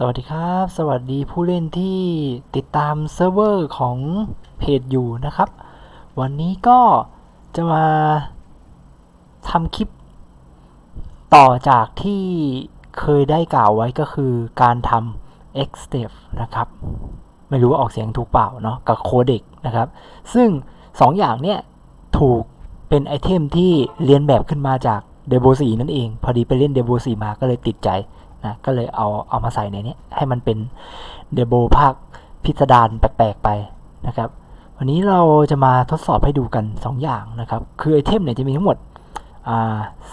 สวัสดีครับ สวัสดีผู้เล่นที่ติดตามเซิร์ฟเวอร์ของเพจอยู่นะครับ วันนี้ก็จะมาทำคลิป ต่อจากที่เคยได้กล่าวไว้ก็คือการทำ X step นะครับ ไม่รู้ว่าออกเสียงถูกเปล่าเนาะกับโคเด็กนะครับ ซึ่ง2ออย่างเนี่ยถูกเป็นไอเทมที่เรียนแบบขึ้นมาจากเดโบสีนั่นเอง พอดีไปเล่นเดโบสีมาก็เลยติดใจ นะก็เลยเอาเอามาใส่ในนี้ให้มันเป็นเดโบภาคพิสดารแปลกๆไปนะครับ วันนี้เราจะมาทดสอบให้ดูกัน 2 อย่างนะครับ คือไอเทมเนี่ยจะมีทั้งหมด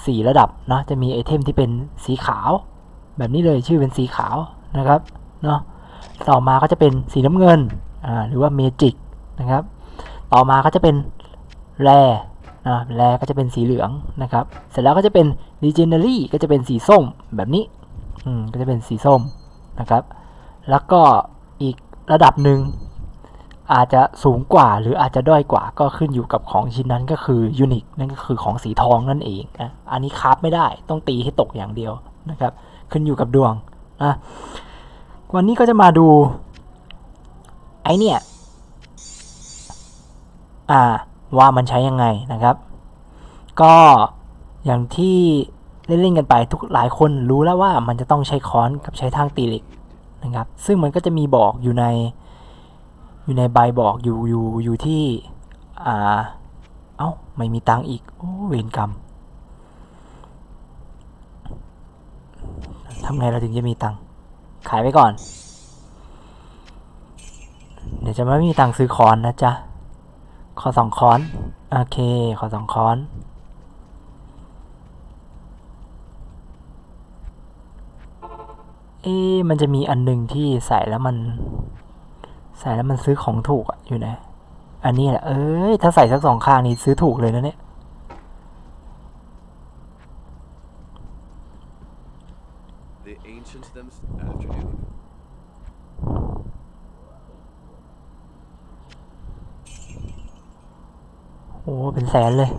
สี่ระดับเนาะจะมีไอเทมที่เป็นสีขาว แบบนี้เลยชื่อเป็นสีขาวนะครับเนาะต่อมาก็จะเป็นสีน้ำเงินหรือว่าเมจิกนะครับ ต่อมาก็จะเป็นแร่นะแร่ก็จะเป็นสีเหลืองนะครับ เสร็จแล้วก็จะเป็น legendary ก็จะเป็นสีส้มแบบนี้ อืมก็จะเป็นสีส้มนะครับ แล้วก็อีกระดับหนึ่งอาจจะสูงกว่าหรืออาจจะด้อยกว่าก็ขึ้นอยู่กับของชิ้นนั้นก็คือยูนิคนั่นก็คือของสีทองนั่นเองนะอันนี้คราฟไม่ได้ต้องตีให้ตกอย่างเดียวนะครับ ขึ้นอยู่กับดวงนะวันนี้ก็จะมาดูไอเนี่ยอ่าว่ามันใช้ยังไงนะครับ ก็อย่างที่ เล่นๆกันไปทุกหลายคนรู้แล้วว่ามันจะต้องใช้ค้อนกับใช้ทางตีเหล็กนะครับ ซึ่งมันก็จะมีบอกอยู่ในอยู่ในใบบอกอยู่อยู่อยู่ที่อ่าเอ้าไม่มีตังอีกโอ้เวรกรรมทำไงเราถึงจะมีตังขายไปก่อน เดี๋ยวจะไม่มีตังซื้อค้อนนะจ๊ะขอสองค้อน โอเค ขอสองค้อน เอ๊ะมันจะมีอันหนึ่งที่ใส่แล้วมัน ใส่แล้วมันซื้อของถูกอะอยู่ไหนอันนี้แหละ เอ้ย ถ้าใส่สักสองข้างนี้ซื้อถูกเลยนะเนี่ย The ancients them afternoon. โอ้ เป็นแสนเลย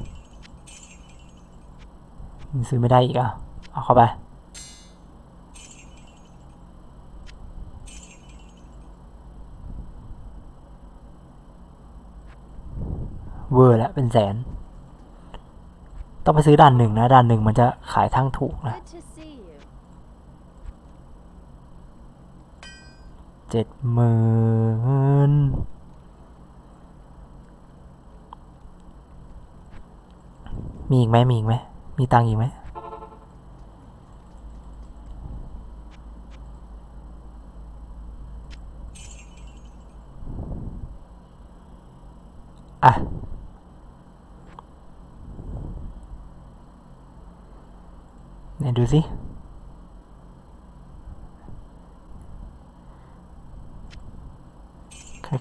ยังซื้อไม่ได้อีกอะ เอาเข้าไป เวอร์แล้วเป็นแสน ต้องไปซื้อด่านหนึ่งนะด่านหนึ่งมันจะขายทั้งถูกนะ Good to see you. เจ็ดหมื่นมีอีกไหมมีอีกไหมมีตังค์อีกไหมอะ ไหนดูสิ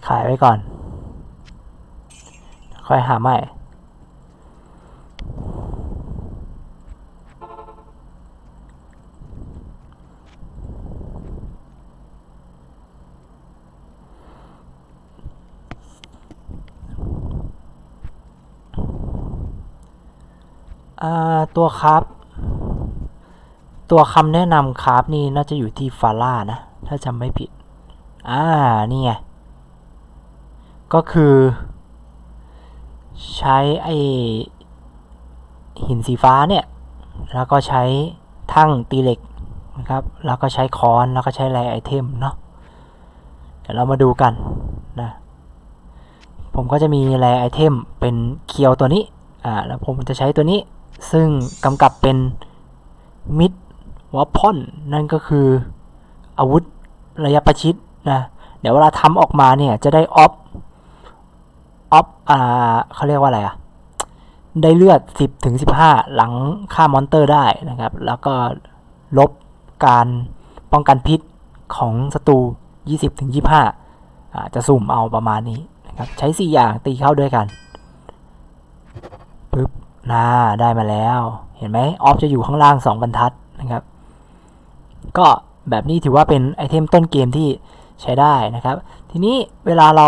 ขายไว้ก่อน ค่อยหาใหม่ตัวครับ ตัวคำแนะนำคารับนี่น่าจะอยู่ที่ฟาร่านะ ถ้าจำไม่ผิด อ่า นี่ไง ก็คือ ใช้ไอหินสีฟ้าเนี่ย แล้วก็ใช้ทั้งตีเหล็กนะครับ แล้วก็ใช้ค้อน แล้วก็ใช้แรไอเทมเนาะ เดี๋ยวเรามาดูกันนะ ผมก็จะมีแรไอเทมเป็นเคียวตัวนี้ อ่า แล้วผมจะใช้ตัวนี้ ซึ่งกำกับเป็นมิด วอพอนนั่นก็คืออาวุธระยะประชิดนะเดี๋ยวเวลาทำออกมาเนี่ยจะได้ออฟออฟอ่าเขาเรียกว่าอะไรอะได้เลือด 10ถึง15 หลังฆ่ามอนเตอร์ได้นะครับ แล้วก็ลบการป้องกันพิษของศัตรู 20ถึง25อ่าจะสุ่มเอาประมาณนี้นะครับ ใช้ 4 อย่างตีเข้าด้วยกันปึ๊บน่าได้มาแล้ว เห็นไหมออฟจะอยู่ข้างล่าง 2 บรรทัดนะครับ ก็แบบนี้ถือว่าเป็นไอเทมต้นเกมที่ใช้ได้นะครับ ทีนี้เวลาเรา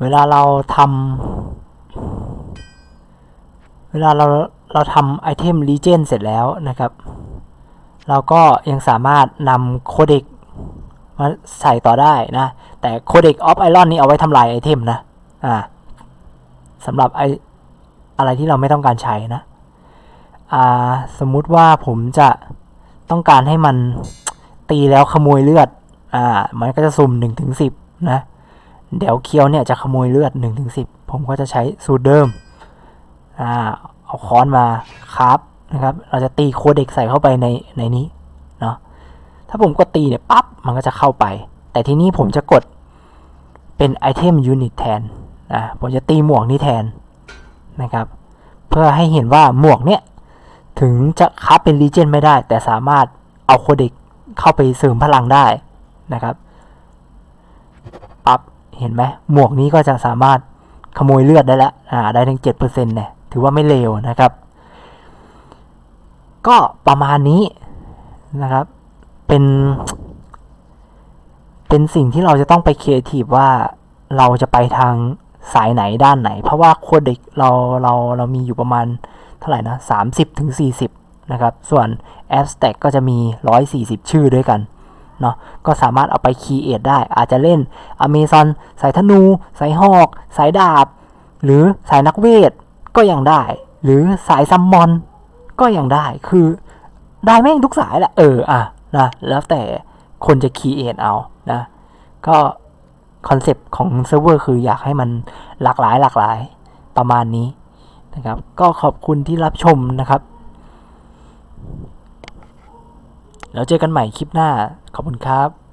เวลาเราทำเวลาเราเราทำไอเทมรีเจนเสร็จแล้วนะครับ เราก็ยังสามารถนำโคเด็กมาใส่ต่อได้นะ แต่โคเด็กออฟไอรอนนี่เอาไว้ทำลายไอเทมนะ อ่าสำหรับไออะไรที่เราไม่ต้องการใช้นะ อ่าสมมุติว่าผมจะต้องการให้มันตีแล้วขโมยเลือด อ่า มันก็จะสุ่ม1นถึงสินะ เดี๋ยวเคียวเนี่ยจะขโมยเลือด1นถึงสิผมก็จะใช้สูตรเดิม อ่า เอาค้อนมาครับนะครับ เราจะตีโคเด็กใส่เข้าไปในในนี้เนาะ ถ้าผมกดตีเนี่ยปั๊บ มันก็จะเข้าไป แต่ทีนี้ผมจะกดเป็นไอเทมยูนิตแทน อ่าผมจะตีหมวกนี้แทนนะครับ เพื่อให้เห็นว่าหมวกเนี่ย ถึงจะคับเป็นรีเจนไม่ได้ แต่สามารถเอาโคเด็กเข้าไปเสริมพลังได้นะครับปั๊บเห็นไหมหมวกนี้ก็จะสามารถขโมยเลือดได้ล้วอ่าได้ถึงเจ็ดเปอร์เซ็นต์เนี่ยถือว่าไม่เลวนะครับ ก็ประมาณนี้นะครับ เป็น เป็นสิ่งที่เราจะต้องไปเอทีฟว่าเราจะไปทางสายไหนด้านไหน เพราะว่าโคเด็กเราเราเรามีอยู่ประมาณ ท่าไหร่นะสามสิบถึงสี่สิบนะครับส่วน a b s t a c ก็จะมีร้อยสี่สิบชื่อด้วยกันเนาะก็สามารถเอาไปคีเอทได้ อาจจะเล่นอเมซอนสายธนู สายหอก สายดาบ หรือสายนักเวทก็ยังได้ หรือสายซัมมอนก็ยังได้คือได้แม่งทุกสายแหละเอออะนะแล้วแต่คนจะคีเอทเอานะก็คอนเซปต์ของเซิร์ฟเวอร์คืออยากให้มันหลากหลายหลากหลายประมาณนี้ นะครับ ก็ขอบคุณที่รับชมนะครับ แล้วเจอกันใหม่คลิปหน้า ขอบคุณครับ